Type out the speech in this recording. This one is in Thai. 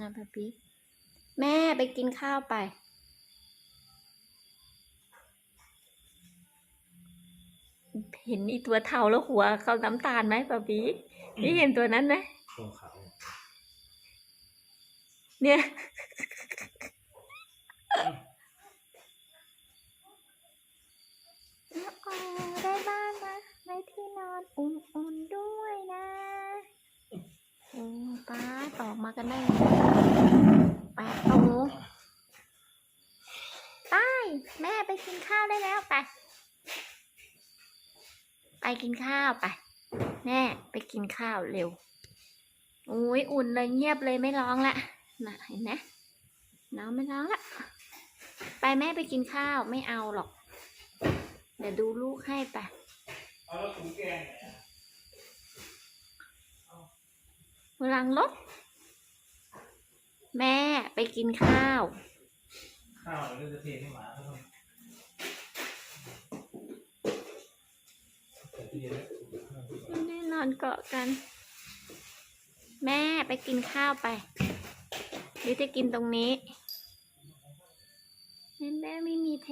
นะปะปีแม่ไปกินข้าวไป เห็นอีตัวเทาแล้วหัวเขาน้ำตาลไหมปะปีนี่เห็นตัวนั้นไหมตัวเขาเนี่ยโอ้ได้บ้านนะได้ที่นอนอุ่นๆด้วยนะโอ้ป้าตอกมากันได้ไงแปดตัวไปแม่ ไปกินข้าวได้แล้วไป ไปกินข้าวไป แม่ไปกินข้าวเร็วโอ้ยอุ่นเลยเงียบเลยไม่ร้องละน่ะเห็นไหมน้องไม่ร้องละไปแม่ไปกินข้าวไม่เอาหรอก เดี๋ยวดูลูกให้ไปเอาถุงแกงกำลังรถแม่ไปกินข้าว ข้าวเราจะเทให้หมาเขาทำ แต่ที่นี่แน่นอนเกาะกัน แม่ไปกินข้าวไปหรือจะกินตรงนี้แม่ไม่มีเท